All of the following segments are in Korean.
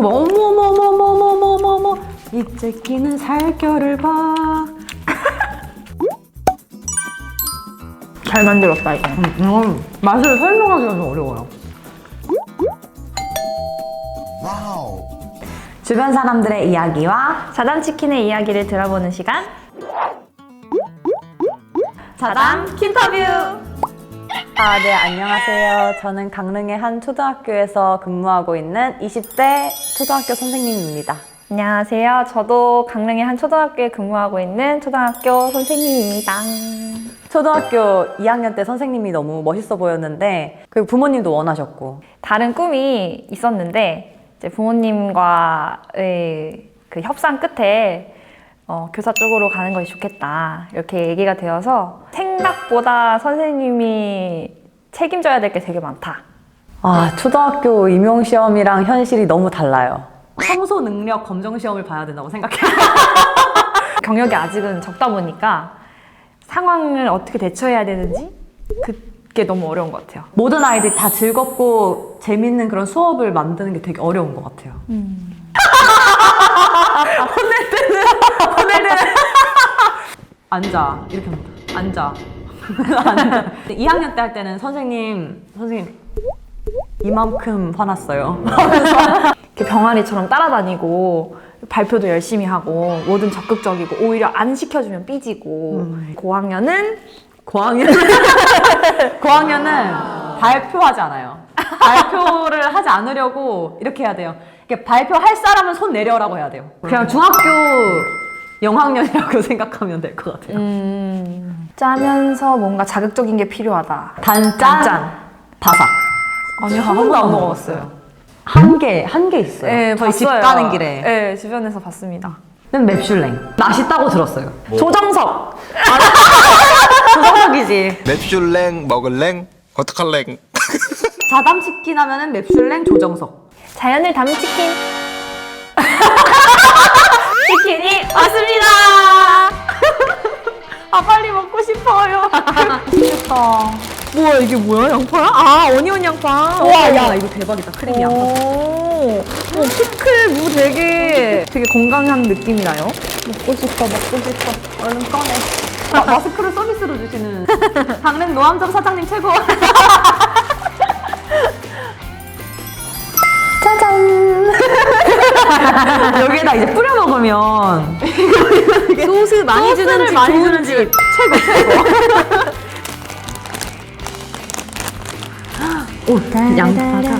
그거 막 어머 어머 어머 어머 어머 어머 어머 입제 끼는 살결을 봐. 잘 만들었다 이거. 음, 이건 맛을 설명하기가 좀 어려워요. 주변 사람들의 이야기와 자장치킨의 이야기를 들어보는 시간. 자장 킨터뷰. 아, 네, 안녕하세요. 저는 강릉의 한 초등학교에서 근무하고 있는 20대 초등학교 선생님입니다. 안녕하세요. 저도 강릉의 한 초등학교에 근무하고 있는 초등학교 선생님입니다. 초등학교 2학년 때 선생님이 너무 멋있어 보였는데, 그리고 부모님도 원하셨고, 다른 꿈이 있었는데 이제 부모님과의 그 협상 끝에 어, 교사 쪽으로 가는 것이 좋겠다 이렇게 얘기가 되어서 생각보다 선생님이 책임져야 될 게 되게 많다. 아, 초등학교 임용시험이랑 현실이 너무 달라요. 청소 능력 검정 시험을 봐야 된다고 생각해요. 경력이 아직은 적다 보니까 상황을 어떻게 대처해야 되는지 그게 너무 어려운 것 같아요. 모든 아이들이 다 즐겁고 재밌는 그런 수업을 만드는 게 되게 어려운 것 같아요. 혼낼 때는, 혼낼 때는. 앉아. 이렇게 합니다. 앉아. 앉아. 2학년 때 할 때는 선생님, 선생님, 이만큼 화났어요. 이렇게 병아리처럼 따라다니고 발표도 열심히 하고 뭐든 적극적이고 오히려 안 시켜주면 삐지고 고학년은 고학년 고학년은 발표하지 않아요. 발표를 하지 않으려고 이렇게 해야 돼요. 이렇게 발표할 사람은 손 내려라고 해야 돼요. 그냥 중학교 영학년이라고 생각하면 될 것 같아요. 짜면서 뭔가 자극적인 게 필요하다. 단짠, 단짠. 바삭. 아니요, 한 번도 안 먹어봤어요. 한 개, 한 개 있어요. 네, 저희 집 봤어요. 가는 길에. 네, 주변에서 봤습니다. 는 맵슐랭. 맛있다고 들었어요. 조정석! 조정석이지. 맵슐랭 먹을랭 어떡할랭 자담치킨 하면은 맵슐랭 조정석. 자연을 담은 치킨. 치킨이 왔습니다! 아, 빨리 먹고 싶어요. 맛있겠다. 뭐야, 이게 뭐야? 양파야? 아, 어니언 양파. 와, 야, 이거 대박이다. 크림이 양파. 오, 오, 피클 무 되게 되게 건강한 느낌이 나요. 먹고 싶어, 먹고 싶어. 얼른 꺼내. 마, 마스크를 서비스로 주시는 강릉 노암점 사장님 최고. 여기에다 이제 뿌려 먹으면 소스 많이 주는 집, 많이 주는 집. 집 최고 최고. 오, 양파가.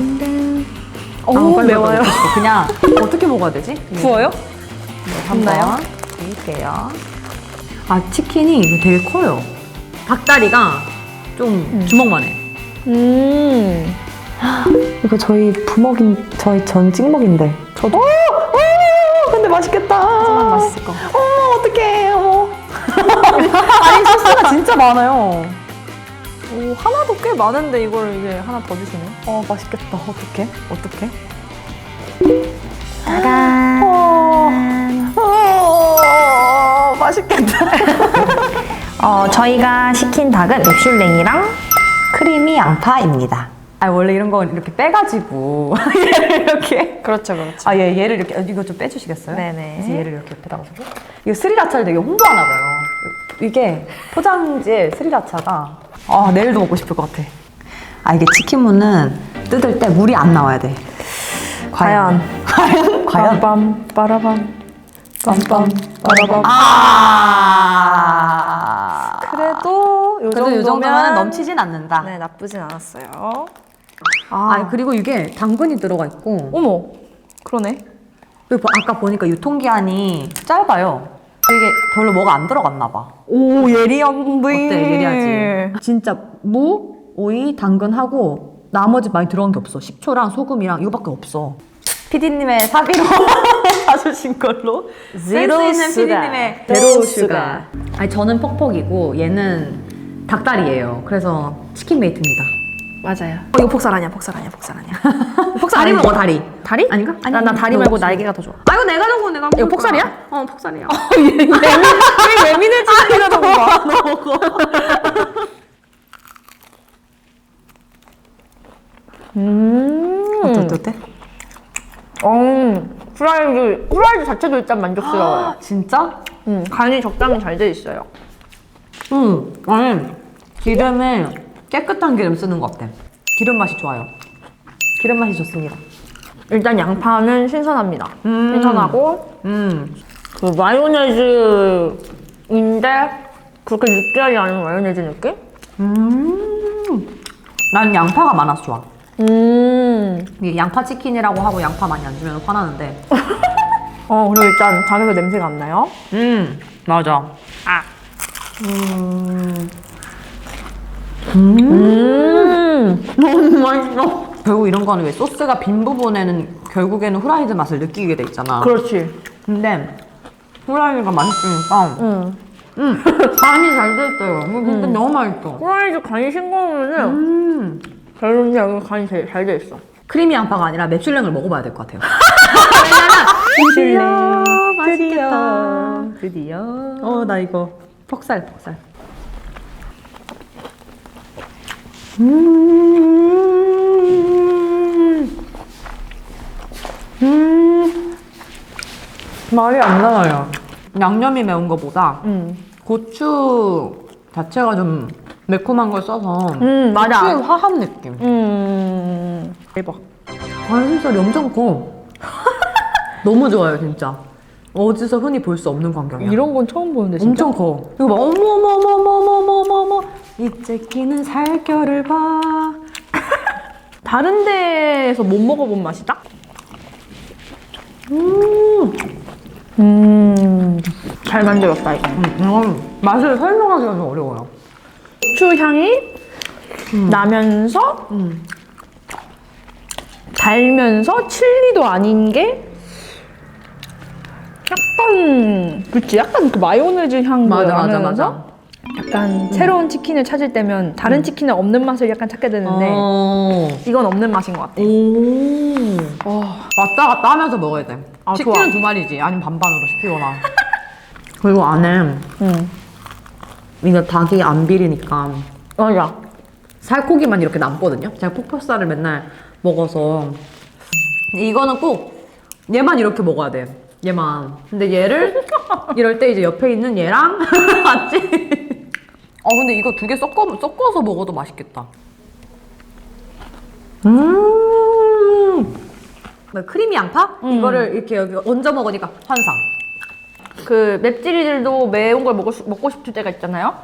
오, 아, 빨리 매워요. 그냥 어떻게 먹어야 되지? 구워요? 한번 없나요? 드릴게요. 아 치킨이 이거 되게 커요. 닭다리가 좀 주먹만 해. 음. 이거 저희 부먹인 저희 전 찍먹인데. 저도. 오, 오, 근데 맛있겠다. 정말 맛있을 것 같아요. 어머 어떡해. 어머. 아니 소스가 진짜 많아요. 오, 하나도 꽤 많은데 이걸 이제 하나 더 주시네. 어 맛있겠다. 어떡해? 어떡해? 짜잔. 어, 맛있겠다. 어, 저희가 시킨 닭은 맵슐랭이랑 크리미 양파입니다. 아 원래 이런 거 이렇게 빼가지고 얘를 이렇게 그렇죠, 그렇죠. 아얘 얘를 이렇게 이거 좀 빼주시겠어요? 네네. 그래서 얘를 이렇게 옆에다가 두고 이거 스리라차를 되게 홍보하나 봐요. 이게 포장지에 스리라차가 아 내일도 먹고 싶을 것 같아. 아 이게 치킨무는 뜯을 때 물이 안 나와야 돼. 과연. 과연 과연 빰빰 빠라밤. 빰빰 빠라밤. 아 그래도 요 그래도 이 정도면 정도면 넘치진 않는다. 네, 나쁘진 않았어요. 아 그리고 이게 당근이 들어가 있고 어머, 그러네. 그리고 아까 보니까 유통기한이 짧아요. 이게 별로 뭐가 안 들어갔나 봐. 오, 예리한데. 어때? 예리하지? 진짜 무, 오이, 당근하고 나머지 많이 들어간 게 없어. 식초랑 소금이랑 이거밖에 없어. PD님의 사비로 사주신 걸로 제로 센스 있는. PD님의 제로. 슈가. 아니 저는 퍽퍽이고 얘는 닭다리예요. 그래서 치킨 메이트입니다. 맞아요. 어, 이거 폭살 아니야, 폭살 아니야, 폭살 아니야. 폭살 다리 아니지? 먹어 다리. 다리? 아닌가? 아니, 나, 나 다리 말고 날개가 더 좋아. 아 이거 내가 먹어 내가 먹을 이거 폭살이야? 거야. 어 폭살이야. 왜 예민해지는 거야? 음. 어때 어때 어때? 음, 후라이드, 후라이드 자체도 일단 만족스러워요. 아, 진짜? 음, 간이 적당히 잘 돼 있어요. 응. 아니 기름을 깨끗한 기름 쓰는 것 같아. 기름 맛이 좋아요. 기름 맛이 좋습니다. 일단 양파는 신선합니다. 음. 신선하고 음. 그 마요네즈인데 그렇게 느끼하지 않은 마요네즈 느낌? 음. 난 양파가 많아서 좋아. 음. 이게 양파 치킨이라고 하고 양파 많이 안 주면 화나는데. 어, 그리고 일단 가게에서 냄새가 안 나요. 음. 맞아. 아. 음. 너무 맛있어. 결국 이런 거는 왜 소스가 빈 부분에는 결국에는 후라이드 맛을 느끼게 돼 있잖아. 그렇지. 근데 후라이드가 맛있으니까 음. 음. 간이 잘. 이거 진짜 너무 맛있어. 후라이드 간이 싱거우면은 음. 별로인데 여기 간이 제일 잘돼 있어. 크리미 양파가 아니라 맵슐랭을 먹어봐야 될 것 같아요. 드디어, 맛있겠다. 드디어. 어, 나 이거 폭살, 폭살. 음, 음, 말이 안 나와요. 양념이 매운 거보다 음, 고추 자체가 좀 매콤한 걸 써서 음 고추의 화합 느낌. 음, 대박. 아, 관심살이 엄청 커. 너무 좋아요, 진짜. 어디서 흔히 볼 수 없는 광경이야. 이런 건 처음 보는데 진짜. 엄청 커. 이거 막 어머 어머 어머 어머 어머 어머 이제 끼는 살결을 봐. 다른 데에서 못 먹어본 맛이다? 음. 음. 잘 만들었다 이거. 음, 이건 맛을 설명하기가 좀 어려워요. 고추 향이 나면서 음. 달면서 칠리도 아닌 게 약간 그치 약간 그 마요네즈 향도 맞아, 맞아, 나면서 맞아. 약간 새로운 치킨을 찾을 때면 다른 치킨은 없는 맛을 약간 찾게 되는데 어. 이건 없는 맛인 것 같아. 오. 왔다 갔다 하면서 먹어야 돼. 아, 치킨은 좋아. 두 마리지. 아니면 반반으로 시키거나. 그리고 안에 응. 이거 닭이 안 비리니까 맞아. 살코기만 이렇게 남거든요. 제가 폭포살을 맨날 먹어서 근데 이거는 꼭 얘만 이렇게 먹어야 돼. 얘만. 근데 얘를 이럴 때 이제 옆에 있는 얘랑 같이. 어 근데 이거 두 개 섞어 섞어서 먹어도 맛있겠다. 음. 뭐 크리미 양파? 이거를 이렇게 여기 얹어 먹으니까 환상. 그 맵찔이들도 매운 걸 먹고, 싶- 먹고 싶을 때가 있잖아요.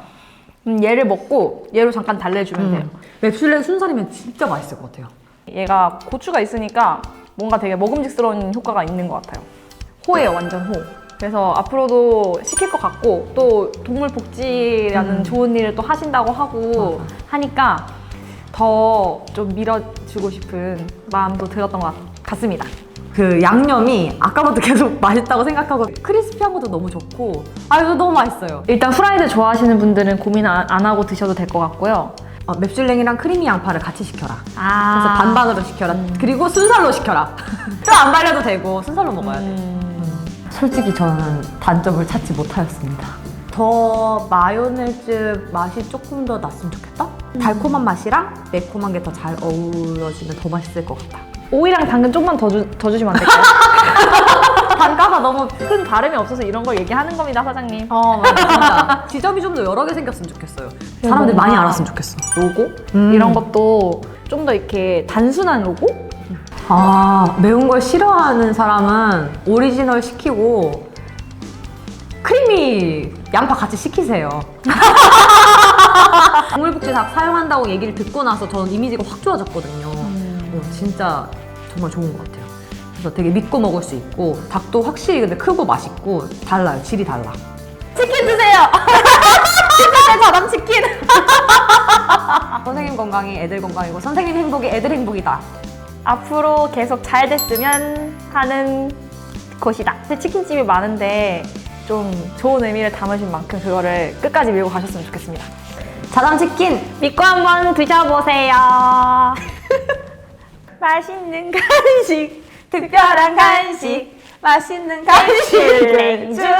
음, 얘를 먹고 얘로 잠깐 달래주면 돼요. 맵슐랭 순살이면 진짜 맛있을 것 같아요. 얘가 고추가 있으니까 뭔가 되게 먹음직스러운 효과가 있는 것 같아요. 호예요, 완전 호. 그래서 앞으로도 시킬 것 같고 또 동물 복지라는 좋은 일을 또 하신다고 하고 하니까 더 좀 밀어주고 싶은 마음도 들었던 것 같습니다. 그 양념이 아까부터 계속 맛있다고 생각하고 크리스피한 것도 너무 좋고 아 이거 너무 맛있어요. 일단 후라이드 좋아하시는 분들은 고민 안, 안 하고 드셔도 될 것 같고요. 어, 맵슐랭이랑 크리미 양파를 같이 시켜라. 아. 그래서 반반으로 시켜라. 그리고 순살로 시켜라. 또안 발려도 되고 순살로 먹어야 돼. 솔직히 저는 단점을 찾지 못하였습니다. 더 마요네즈 맛이 조금 더 났으면 좋겠다? 달콤한 맛이랑 매콤한 게 더 잘 어우러지면 더 맛있을 것 같다. 오이랑 당근 좀만 더, 주, 더 주시면 안 될까요? 단가가 너무 큰 다름이 없어서 이런 걸 얘기하는 겁니다, 사장님. 어 맞아 지점이 좀 더 여러 개 생겼으면 좋겠어요. 사람들 많이 알았으면 좋겠어. 로고? 음. 이런 것도 좀 더 이렇게 단순한 로고? 아 매운 걸 싫어하는 사람은 오리지널 시키고 크리미 양파 같이 시키세요. 동물복지닭 사용한다고 얘기를 듣고 나서 저는 이미지가 확 좋아졌거든요. 어, 진짜 정말 좋은 것 같아요. 그래서 되게 믿고 먹을 수 있고 닭도 확실히 근데 크고 맛있고 달라요. 질이 달라. 치킨 드세요! 치킨 자담 치킨. 선생님 건강이 애들 건강이고 선생님 행복이 애들 행복이다. 앞으로 계속 잘 됐으면 하는. 근데 치킨집이 많은데 좀 좋은 의미를 담으신 만큼 그거를 끝까지 밀고 가셨으면 좋겠습니다. 자담 치킨 믿고 한번 드셔보세요. 맛있는 간식, 특별한 간식, 맛있는 간식을 주세요.